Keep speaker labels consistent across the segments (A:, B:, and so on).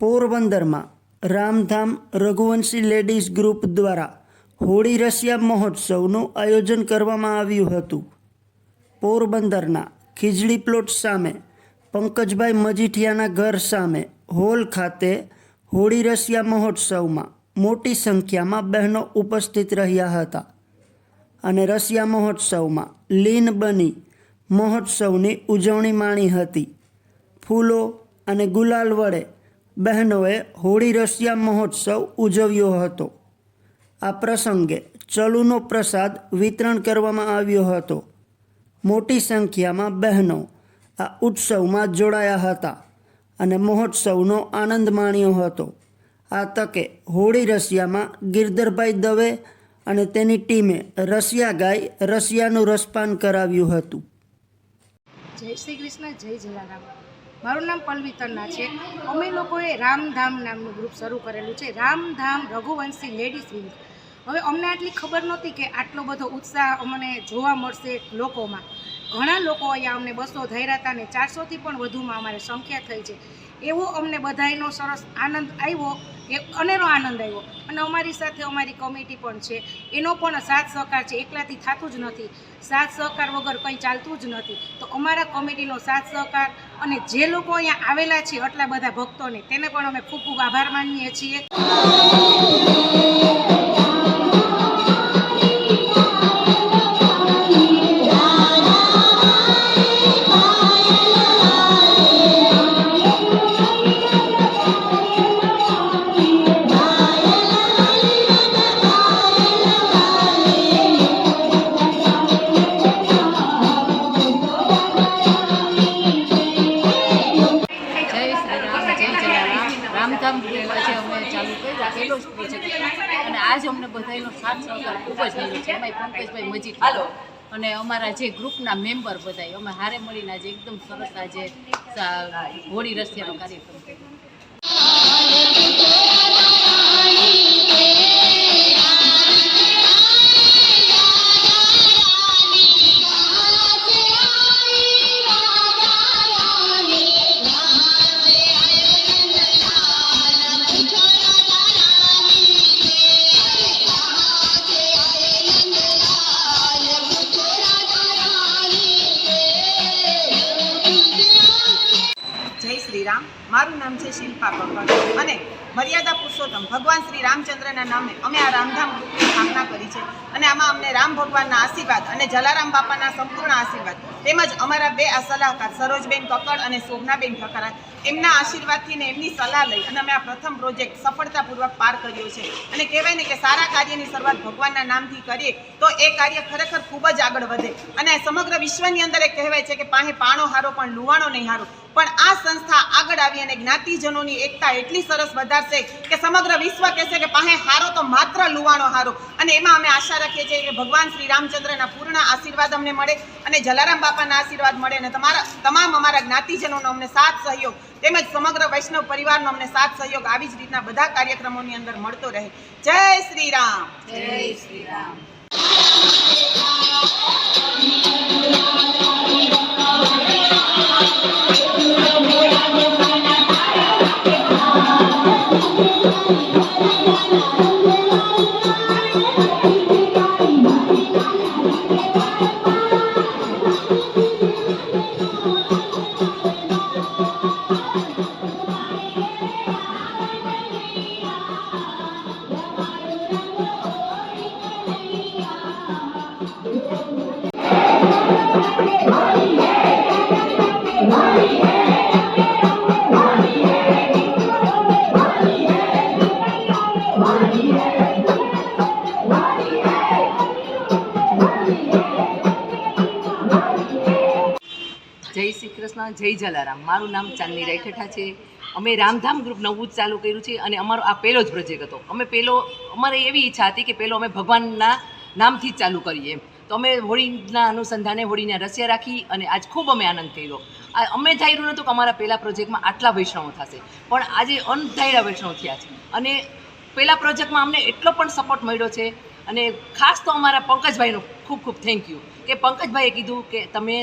A: પોરબંદરમાં Ramdham Raghuvanshi ladies group દ્વારા હોળી રસિયા મહોત્સવનું આયોજન કરવામાં આવ્યું હતું. પોરબંદરના ખીજડી પ્લોટ સામે પંકજભાઈ મજીઠિયાના ઘર સામે હોલ ખાતે હોળી રસિયા મહોત્સવમાં મોટી સંખ્યામાં બહેનો ઉપસ્થિત રહ્યા હતા અને રસિયા મહોત્સવમાં લીન બની મહોત્સવની ઉજવણી માણી હતી. ફૂલો અને ગુલાલ વડે બહેનોએ હોળી રશિયા મહોત્સવ ઉજવ્યો હતો. આ પ્રસંગે ચલુનો પ્રસાદ વિતરણ કરવામાં આવ્યો હતો. મોટી સંખ્યામાં બહેનો આ ઉત્સવમાં જોડાયા હતા અને મહોત્સવનો આનંદ માણ્યો હતો. આ તકે હોળી રશિયામાં ગિરધરભાઈ દવે અને તેની ટીમે રશિયા ગાઈ રશિયાનું રસપાન કરાવ્યું હતું.
B: જય શ્રી કૃષ્ણ, જય જલારામ. મારું નામ પલ્વી તન્ના છે. અમે લોકોએ રામધામ નામનું ગ્રુપ શરૂ કરેલું છે. રામધામ રઘુવંશી લેડીઝ વિંગ હવે અમને આટલી ખબર નહોતી કે આટલો બધો ઉત્સાહ અમને જોવા મળશે લોકોમાં. ઘણા લોકો અહીંયા અમને બસો ધૈર્યા હતા ને ચારસોથી પણ વધુમાં અમારે સંખ્યા થઈ છે. એવો અમને બધાયનો સરસ આનંદ આવ્યો, એ અનેરો આનંદ આવ્યો. અને અમારી સાથે અમારી કમિટી પણ છે. એનો પણ સાથ સહકાર છે. એકલાથી થતું જ નથી. સાથ સહકાર વગર કંઈ ચાલતું જ નથી. તો અમારા કમિટીનો સાથ સહકાર અને જે લોકો અહીંયા આવેલા છે આટલા બધા ભક્તોને તેને પણ અમે ખૂબ ખૂબ આભાર માનીએ છીએ.
C: બધાનો સાથ સહકાર ખૂબ જ મળ્યો છે. એમાંય પંકજભાઈ મજીદ અને અમારા જે ગ્રુપના મેમ્બર બધા અમે હારે મળીને આજે એકદમ સરસ આજે હોળી રસ્યાનો કાર્યક્રમ કર્યો.
D: મારું નામ છે શિલ્પા કક્કડ અને મર્યાદા પુરુષોત્તમ. ભગવાન શ્રી રામચંદ્રના નામે અમે આ રામધામ સ્થાપના કરી છે. અને આમાં અમને રામ ભગવાનના આશીર્વાદ અને જલારામ બાપાના સંપૂર્ણ આશીર્વાદ તેમજ અમારા બે આ સલાહકાર, સરોજબેન કક્કડ અને શોભનાબેન ઠકરા એમના આશીર્વાદથી ને એમની સલાહ લઈ અને અમે આ પ્રથમ પ્રોજેક્ટ સફળતાપૂર્વક પાર કર્યો છે. અને કહેવાય ને કે સારા કાર્યની શરૂઆત ભગવાનના નામથી કરીએ તો એ કાર્ય ખરેખર ખૂબ જ આગળ વધે. અને સમગ્ર વિશ્વની અંદર એક કહેવાય છે કે પાસે પાણો હારો પણ લુવાણો નહીં હારો. પણ આ સંસ્થા આગળ આવી અને જ્ઞાતિજનોની એકતા એટલી સરસ વધારશે કે સમગ્ર વિશ્વ કહેશે કે પાસે હારો તો માત્ર લુવાણો હારો. અને એમાં અમે આશા રાખીએ છીએ કે ભગવાન શ્રી રામચંદ્રના પૂર્ણ આશીર્વાદ અમને મળે અને જલારામ બાપાના આશીર્વાદ મળે અને તમારા, તમામ અમારા જ્ઞાતિજનોનો અમને સાથ સહયોગ તેમજ સમગ્ર વૈષ્ણવ પરિવારનો અમને સાથ સહયોગ આવી જ રીતના બધા કાર્યક્રમોની અંદર મળતો રહે. જય શ્રી રામ.
C: જય શ્રી રામ.
E: જય શ્રી કૃષ્ણ, જય જલારામ. મારું નામ ચાંદની રાયઠઠા છે. અમે રામધામ ગ્રુપ નવું જ ચાલુ કર્યું છે અને અમારો આ પહેલો જ પ્રોજેક્ટ હતો. અમે પહેલો, અમારે એવી ઈચ્છા હતી કે પહેલો અમે ભગવાનના નામથી જ ચાલુ કરીએ. એમ તો અમે હોળીના અનુસંધાને હોળીને રસિયા રાખી અને આજ ખૂબ અમે આનંદ કર્યો. આ અમે ધાર્યું નહોતું કે અમારા પહેલાં પ્રોજેક્ટમાં આટલા વૈષ્ણવો થશે. પણ આજે અનધાર્યા વૈષ્ણવ થયા છે. અને પહેલા પ્રોજેક્ટમાં અમને એટલો પણ સપોર્ટ મળ્યો છે. અને ખાસ તો અમારા પંકજભાઈનો ખૂબ ખૂબ થેન્ક યુ કે પંકજભાઈએ કીધું કે તમે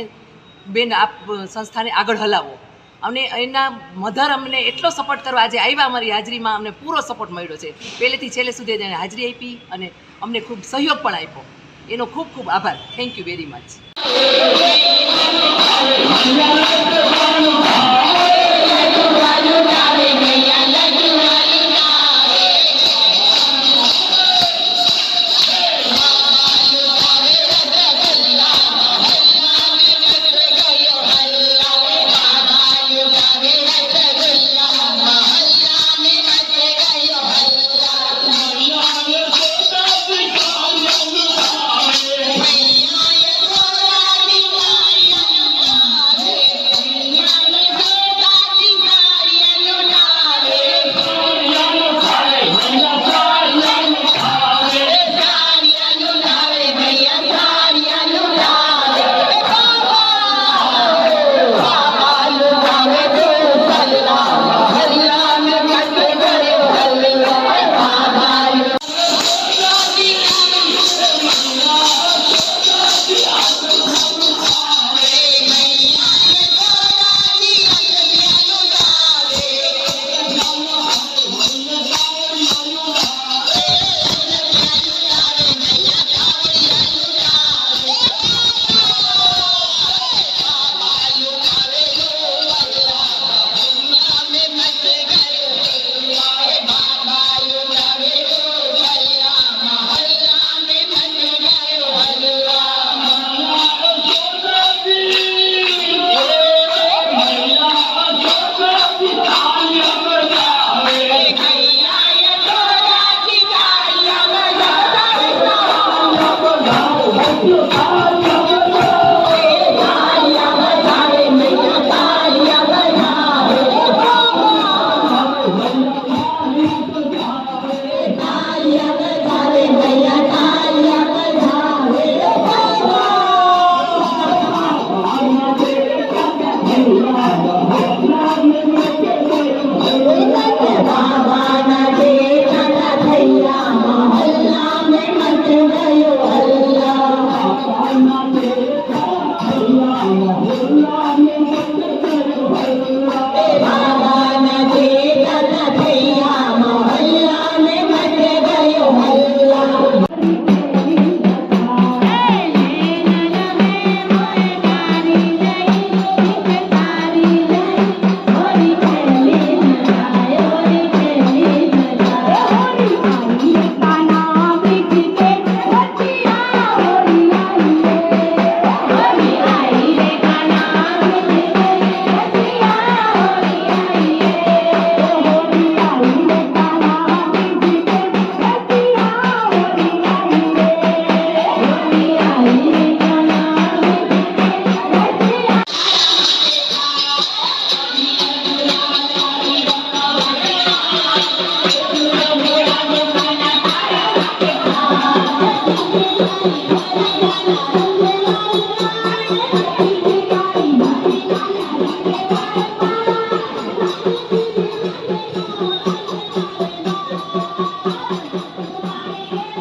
E: બેન આપ સંસ્થાને આગળ હલાવો. અને એના મધર અમને એટલો સપોર્ટ કરવા આજે આવ્યા અમારી હાજરીમાં અમને પૂરો સપોર્ટ મળ્યો છે. પહેલેથી છેલ્લે સુધી એને હાજરી આપી અને અમને ખૂબ સહયોગ પણ આપ્યો. એનો ખૂબ ખૂબ આભાર. Thank you very much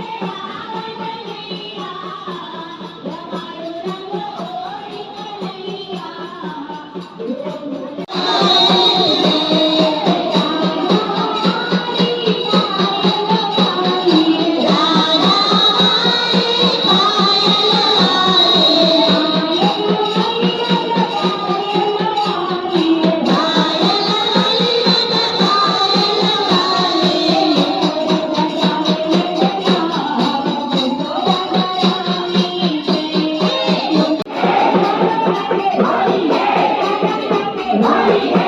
E: Thank you. Thank you.